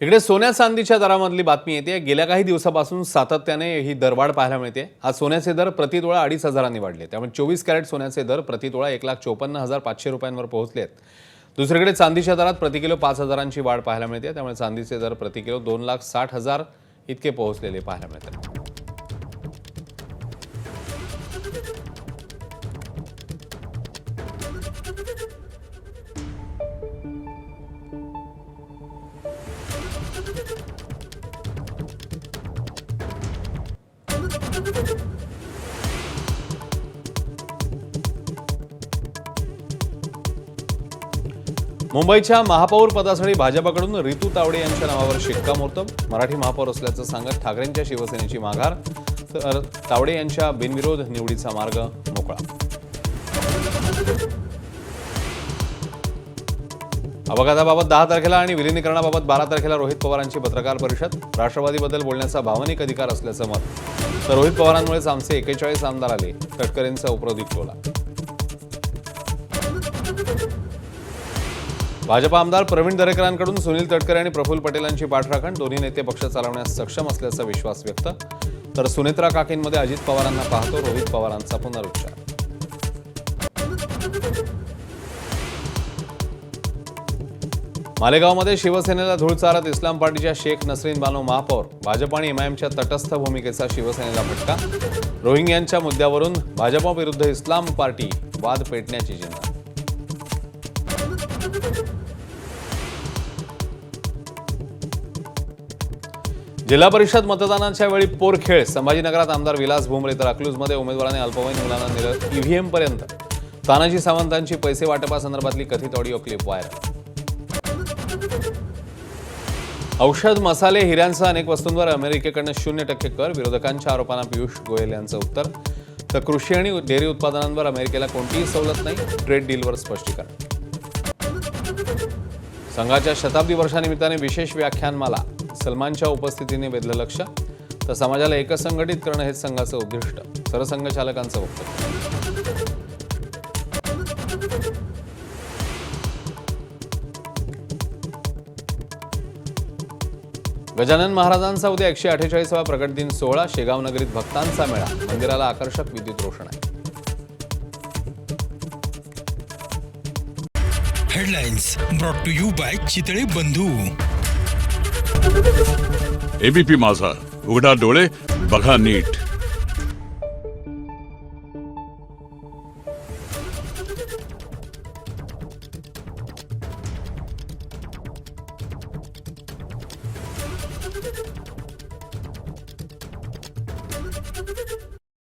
इकडे सोन्या चांदीच्या दरामधली बातमी येते. गेल्या काही दिवसापासून सातत्याने ही दरवाढ पाहायला मिळते. आज सोन्याचे दर प्रतितोळा अडीच हजारांनी वाढले. त्यामुळे चोवीस कॅरेट सोन्याचे दर प्रतितोळा एक लाख चोपन्न हजार पाचशे रुपयांवर पोहोचले आहेत दुसरीकडे चांदीच्या दरात प्रति किलो पाच हजारांची वाढ पाहायला मिळते. त्यामुळे चांदीचे दर प्रति किलो दोन लाख साठ हजार इतके पोहोचलेले पाहायला मिळतात. मुंबईच्या महापौर पदासाठी भाजपाकडून रितू तावडे यांच्या नावावर शिक्कामोर्तब मराठी महापौर असल्याचं सांगत ठाकरेंच्या शिवसेनेची माघार तर तावडे यांच्या बिनविरोध निवडीचा मार्ग मोकळा. अपघाताबाबत दहा तारखेला आणि विलिनीकरणाबाबत बारा तारखेला रोहित पवारांची पत्रकार परिषद. राष्ट्रवादीबद्दल बोलण्याचा भावनिक अधिकार असल्याचं मत. तर रोहित पवारांमुळेच आमचे एकेचाळीस आमदार आले. तटकरेंचा उपरोधिक टोला. भाजप आमदार प्रवीण दरेकरांकडून सुनील तटकरे आणि प्रफुल्ल पटेलांची पाठराखण. दोन्ही नेते पक्ष चालवण्यास सक्षम असल्याचा विश्वास व्यक्त. तर सुनेत्रा काकींमध्ये अजित पवारांना पाहतो. रोहित पवारांचा पुनरुच्चार. मालेगावमध्ये शिवसेनेला धूळ चारत इस्लाम पार्टीच्या शेख नसरीन बानो महापौर. भाजप आणि एमआयएमच्या तटस्थ भूमिकेचा शिवसेनेला फटका. रोहिंग्यांच्या मुद्द्यावरून भाजपाविरुद्ध इस्लाम पार्टी वाद पेटण्याची चिंता जिल्हा परिषद मतदानाच्या वेळी पोरखेळ. संभाजीनगरात आमदार विलास भुमरे तर अकलूजमध्ये उमेदवाराने अल्पवयीन मुलांना नेलं ईव्हीएमपर्यंत तानाजी सावंतांची पैसे वाटपासंदर्भातली कथित ऑडिओ क्लिप व्हायरल. औषध मसाले हिऱ्यांसह अनेक वस्तूंवर अमेरिकेकडनं शून्य टक्के कर विरोधकांच्या आरोपांना पियुष गोयल यांचं उत्तर. तर कृषी आणि डेअरी उत्पादनांवर अमेरिकेला कोणतीही सवलत नाही ट्रेड डीलवर स्पष्टीकरण. संघाच्या शताब्दी वर्षानिमित्ताने विशेष व्याख्यानमाला सलमानच्या उपस्थितीने वेधलं लक्ष तर समाजाला एकसंघटित करणं हेच संघाचं उद्दिष्ट सरसंघचालकांचं वक्तव्य. गजानन महाराजांचा उद्या एकशे अठ्ठेचाळीसावा प्रकट दिन सोहळा शेगाव नगरीत भक्तांचा मेळा. मंदिराला आकर्षक विद्युत रोषणाई. Headlines brought to you by Chitale Bandhu. ABP Majha. उघडा डोळे बघा नीट. Thank you.